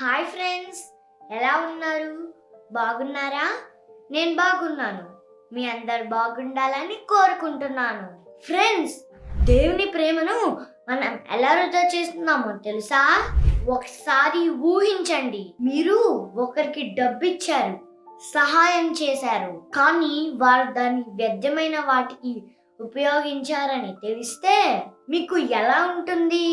Hi friends ఎలా ఉన్నారు? బాగున్నారా? నేను బాగున్నాను. మీ అందరు బాగుండాలని కోరుకుంటున్నాను. ఫ్రెండ్స్ దేవుని ప్రేమను మనం ఎలా వృధా చేస్తున్నామో తెలుసా? ఒకసారి ఊహించండి. మీరు ఒకరికి డబ్బు ఇచ్చారు సహాయం చేశారు కానీ వారు దాన్ని వ్యర్థమైన వాటికి ఉపయోగించారని తెలిస్తే మీకు ఎలా ఉంటుంది?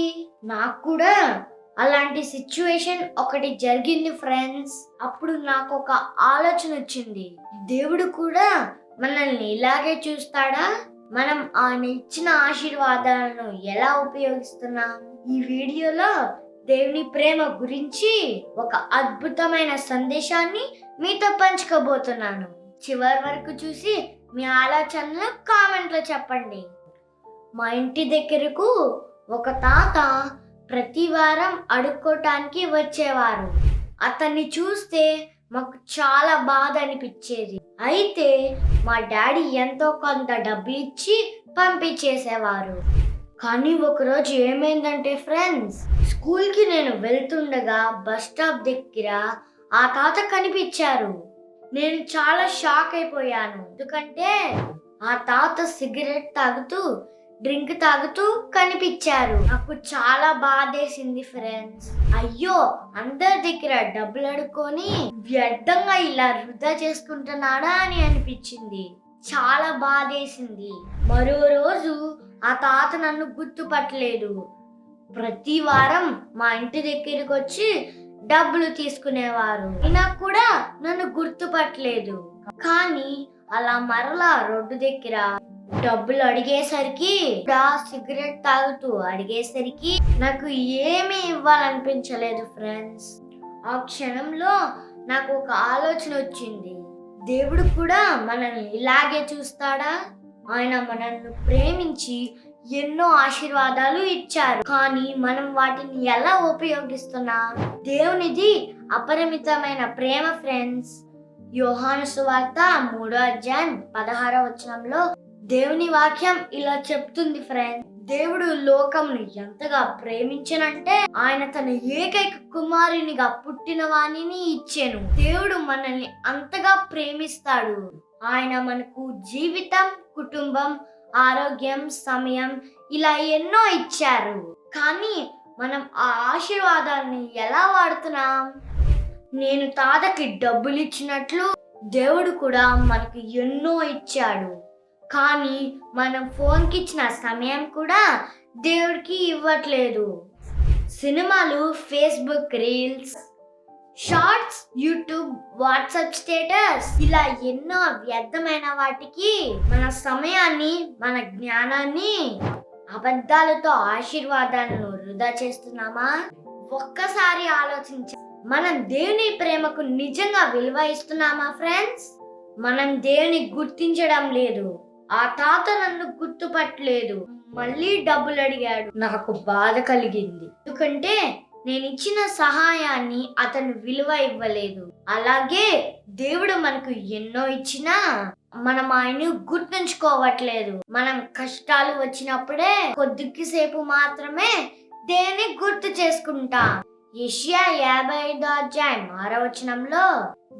నాకు కూడా అలాంటి సిచ్యువేషన్ ఒకటి జరిగింది ఫ్రెండ్స్ అప్పుడు నాకు ఒక ఆలోచన వచ్చింది. దేవుడు కూడా మనల్ని ఇలాగే చూస్తాడా? మనం ఆయన ఇచ్చిన ఆశీర్వాదాలను ఎలా ఉపయోగిస్తున్నాం? ఈ వీడియోలో దేవుని ప్రేమ గురించి ఒక అద్భుతమైన సందేశాన్ని మీతో పంచుకోబోతున్నాను. చివరి వరకు చూసి మీ ఆలోచనలు కామెంట్లో చెప్పండి. మా ఇంటి దగ్గరకు ఒక తాత ప్రతి వారం అడుక్కోటానికి వచ్చేవారు. అతన్ని చూస్తే మాకు చాలా బాధ అనిపించేది. అయితే మా డాడీ ఎంతో కొంత డబ్బు ఇచ్చి పంపించేసేవారు. కానీ ఒకరోజు ఏమైందంటే ఫ్రెండ్స్ స్కూల్కి నేను వెళ్తుండగా బస్ స్టాప్ దగ్గర ఆ తాత కనిపించారు. నేను చాలా షాక్ అయిపోయాను. ఎందుకంటే ఆ తాత సిగరెట్ తాగుతూ డ్రింక్ తాగుతూ కనిపించారు. నాకు చాలా బాధేసింది ఫ్రెండ్స్. అయ్యో అందరి దగ్గర డబ్బులు అడుక్కొని వ్యర్థంగా ఇలా వృధా చేసుకుంటున్నాడా అని అనిపించింది. చాలా బాధేసింది. మరో రోజు ఆ తాత నన్ను గుర్తుపట్టలేదు. ప్రతి వారం మా ఇంటి దగ్గరికి వచ్చి డబ్బులు తీసుకునేవారు. అయినా కూడా నన్ను గుర్తుపట్టలేదు. కానీ అలా మరలా రోడ్డు దగ్గర డబ్బులు అడిగేసరికి ఆ సిగరెట్ తాగుతూ అడిగేసరికి నాకు ఏమీ ఇవ్వాలనిపించలేదు ఫ్రెండ్స్. ఆ క్షణంలో నాకు ఒక ఆలోచన వచ్చింది. దేవుడు కూడా మనల్ని ఇలాగే చూస్తాడా? ఆయన మనల్ని ప్రేమించి ఎన్నో ఆశీర్వాదాలు ఇచ్చారు. కానీ మనం వాటిని ఎలా ఉపయోగిస్తున్నాం? దేవునిది అపరిమితమైన ప్రేమ ఫ్రెండ్స్. యోహాను సువార్త మూడో అధ్యాయం పదహారో వచనంలో దేవుని వాక్యం ఇలా చెప్తుంది ఫ్రెండ్ దేవుడు లోకంను ఎంతగా ప్రేమించనంటే ఆయన తన ఏకైక కుమారునిగా పుట్టిన వాణిని ఇచ్చాను. దేవుడు మనల్ని అంతగా ప్రేమిస్తాడు. ఆయన మనకు జీవితం కుటుంబం ఆరోగ్యం సమయం ఇలా ఎన్నో ఇచ్చారు. కానీ మనం ఆ ఆశీర్వాదాన్ని ఎలా వాడుతున్నాం? నేను తాతకి డబ్బులు ఇచ్చినట్లు దేవుడు కూడా మనకు ఎన్నో ఇచ్చాడు. కానీ మనం ఫోన్కి ఇచ్చిన సమయం కూడా దేవుడికి ఇవ్వట్లేదు. సినిమాలు Facebook reels shorts YouTube WhatsApp status ఇలా ఎన్నో వ్యర్థమైన వాటికి మన సమయాన్ని మన జ్ఞానాన్ని అబద్ధాలతో ఆశీర్వాదాలను వృధా చేస్తున్నామా? ఒక్కసారి ఆలోచించ మనం దేవుని ప్రేమకు నిజంగా విలువ ఇస్తున్నామా ఫ్రెండ్స్? మనం దేవుని గుర్తించడం లేదు. ఆ తాత నన్ను గుర్తుపట్టలేదు. మళ్ళీ డబ్బులు అడిగాడు నాకు బాధ కలిగింది. ఎందుకంటే నేను ఇచ్చిన సహాయాన్ని అతను విలువ ఇవ్వలేదు. అలాగే దేవుడు మనకు ఎన్నో ఇచ్చినా మనం ఆయన గుర్తుంచుకోవట్లేదు. మనం కష్టాలు వచ్చినప్పుడే కొద్దికి సేపు మాత్రమే దేని గుర్తు చేసుకుంటాం. ఏషియా యాభై ఐదో అధ్యాయం ఆరవచనంలో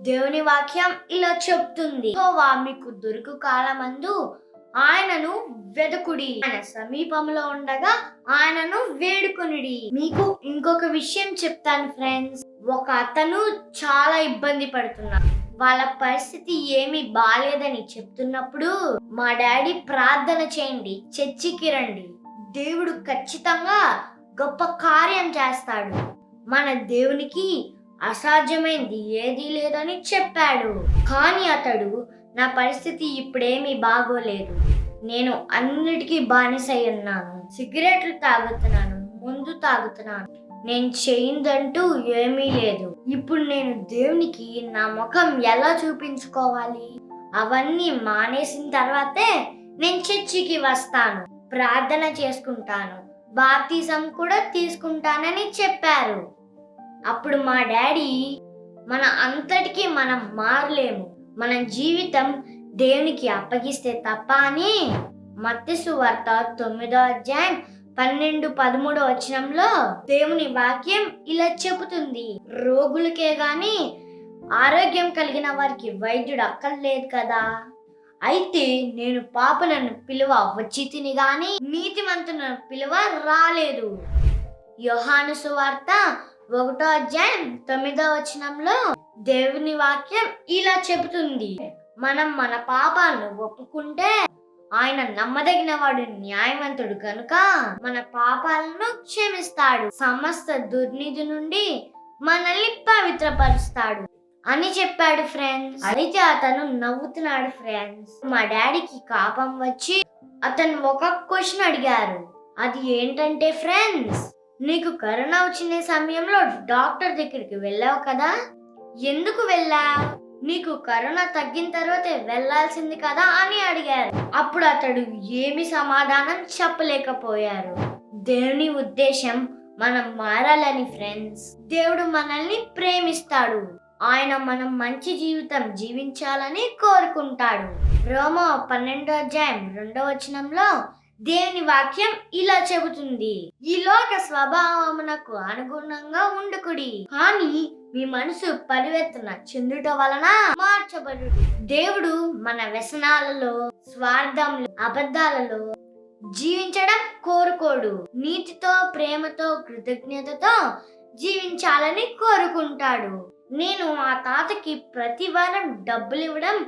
దేవుని వాక్యం ఇలా చెప్తుంది. మీకు దొరుకు కాలమందు ఆయనను వెదకుడి. ఆయన సమీపంలో ఉండగా ఆయనను వేడుకొనిడి. మీకు ఇంకొక విషయం చెప్తాను ఫ్రెండ్స్. ఒక అతను చాలా ఇబ్బంది పడుతున్నాడు. వాళ్ళ పరిస్థితి ఏమి బాలేదని చెప్తున్నప్పుడు మా డాడీ ప్రార్థన చేయండి చర్చికి రండి. దేవుడు ఖచ్చితంగా గొప్ప కార్యం చేస్తాడు. మన దేవునికి అసాధ్యమైంది ఏదీ లేదని చెప్పాడు. కానీ అతడు నా పరిస్థితి ఇప్పుడేమీ బాగోలేదు. నేను అన్నిటికీ బానిసై ఉన్నాను సిగరెట్లు తాగుతున్నాను. ముందు తాగుతున్నాను. నేను చేయిందంటూ ఏమీ లేదు. ఇప్పుడు నేను దేవునికి నా ముఖం ఎలా చూపించుకోవాలి? అవన్నీ మానేసిన తర్వాతే నేను చర్చికి వస్తాను. ప్రార్థన చేసుకుంటాను. బాప్తిజం కూడా తీసుకుంటానని చెప్పారు. అప్పుడు మా డాడీ మన అంతటికీ మనం మారలేము. మన జీవితం దేవునికి అప్పగిస్తే తప్ప అని మత్స్సు వార్త తొమ్మిదో అధ్యాయం పన్నెండు పదమూడు వచనంలో దేవుని వాక్యం ఇలా చెబుతుంది. రోగులకే గాని ఆరోగ్యం కలిగిన వారికి వైద్యుడు అక్కర్లేదు కదా. అయితే నేను పాపలను పిలువ వచ్చి తిని గాని నీతిమంతులను పిలువ రాలేదు. యోహాను సువార్త ఒకటో అధ్యాయం తొమ్మిదో వచనంలో దేవుని వాక్యం ఇలా చెబుతుంది. మనం మన పాపాలను ఒప్పుకుంటే ఆయన నమ్మదగిన వాడు న్యాయవంతుడు కనుక మన పాపాలను క్షమిస్తాడు. సమస్త దుర్నిధి నుండి మనల్ని పవిత్రపరుస్తాడు. అని చెప్పాడు ఫ్రెండ్స్ అయితే అతను నవ్వుతున్నాడు ఫ్రెండ్స్ మా డాడీకి కాపం వచ్చి అతను ఒక క్వశ్చన్ అడిగారు. అది ఏంటంటే ఫ్రెండ్స్ నీకు కరోనా వచ్చిన సమయంలో డాక్టర్ దగ్గరికి వెళ్ళావు కదా? ఎందుకు వెళ్ళావు నీకు కరోనా తగ్గిన తర్వాతే వెళ్ళాల్సింది కదా అని అడిగారు. అప్పుడు అతడు ఏమి సమాధానం చెప్పలేకపోయారు. దేవుని ఉద్దేశం మనం మారాలని ఫ్రెండ్స్ దేవుడు మనల్ని ప్రేమిస్తాడు. ఆయన మనం మంచి జీవితం జీవించాలని కోరుకుంటాడు. రోమో పన్నెండో అధ్యాయం రెండో వచనంలో దేవుని వాక్యం ఇలా చెబుతుంది. ఈ లోక స్వభావమునకు అనుగుణంగా ఉండుకుడి. కానీ మీ మనసు పరివర్తన చెందుట వలన మార్చబడు దేవుడు మన వ్యసనాలలో స్వార్థంలో అబద్ధాలలో జీవించడం కోరుకోడు. నీతితో ప్రేమతో కృతజ్ఞతతో జీవించాలని కోరుకుంటాడు. నేను ఆ తాతకి ప్రతి వారం డబ్బులు ఇవ్వడం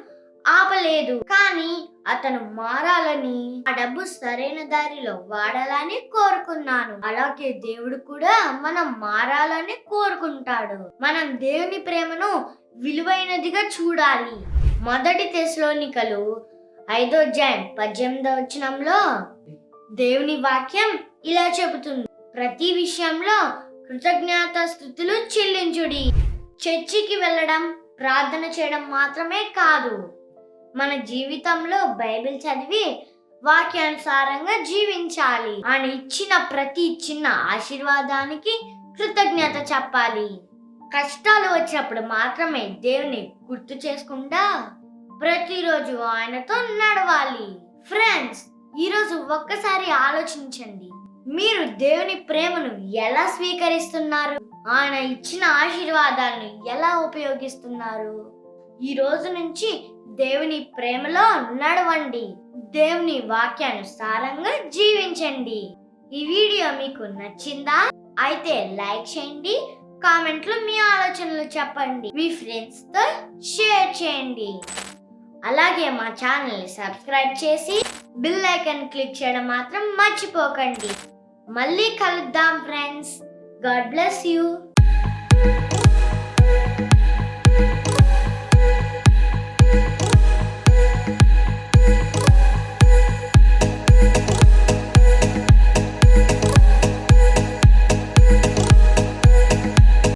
ఆపలేదు. కానీ అతను మారాలని ఆ డబ్బు సరైన దారిలో వాడాలని కోరుకున్నాను. అలాగే దేవుడు కూడా మనం మారాలని కోరుకుంటాడు. మనం దేవుని ప్రేమను విలువైనదిగా చూడాలి. మొదటి తెశలోనికలు ఐదో అధ్యాయం పద్దెనిమిదో వచనంలో దేవుని వాక్యం ఇలా చెబుతుంది. ప్రతి విషయంలో కృతజ్ఞత స్థుతులు చెల్లించుడి. చర్చికి వెళ్ళడం ప్రార్థన చేయడం మాత్రమే కాదు. మన జీవితంలో బైబిల్ చదివి వాక్యానుసారంగా జీవించాలి. ఆయన ఇచ్చిన ప్రతి చిన్న ఆశీర్వాదానికి కృతజ్ఞత చెప్పాలి. కష్టాలు వచ్చినప్పుడు మాత్రమే దేవుని గుర్తు చేసుకుంటా ప్రతిరోజు ఆయనతో నడవాలి. ఫ్రెండ్స్ ఈరోజు ఒక్కసారి ఆలోచించండి. మీరు దేవుని ప్రేమను ఎలా స్వీకరిస్తున్నారు? ఆయన ఇచ్చిన ఆశీర్వాదాలను ఎలా ఉపయోగిస్తున్నారు? ఈ రోజు నుంచి దేవుని ప్రేమలో నడవండి. దేవుని వాక్యానుసారంగా జీవించండి. ఈ వీడియో మీకు నచ్చిందా? అయితే లైక్ చేయండి. కామెంట్లో మీ ఆలోచనలు చెప్పండి. మీ ఫ్రెండ్స్తో షేర్ చేయండి. అలాగే మా ఛానల్ని సబ్స్క్రైబ్ చేసి బిల్ ఐకన్ క్లిక్ చేయడం మాత్రం మర్చిపోకండి. మళ్ళీ కలుద్దాం ఫ్రెండ్స్. God bless you.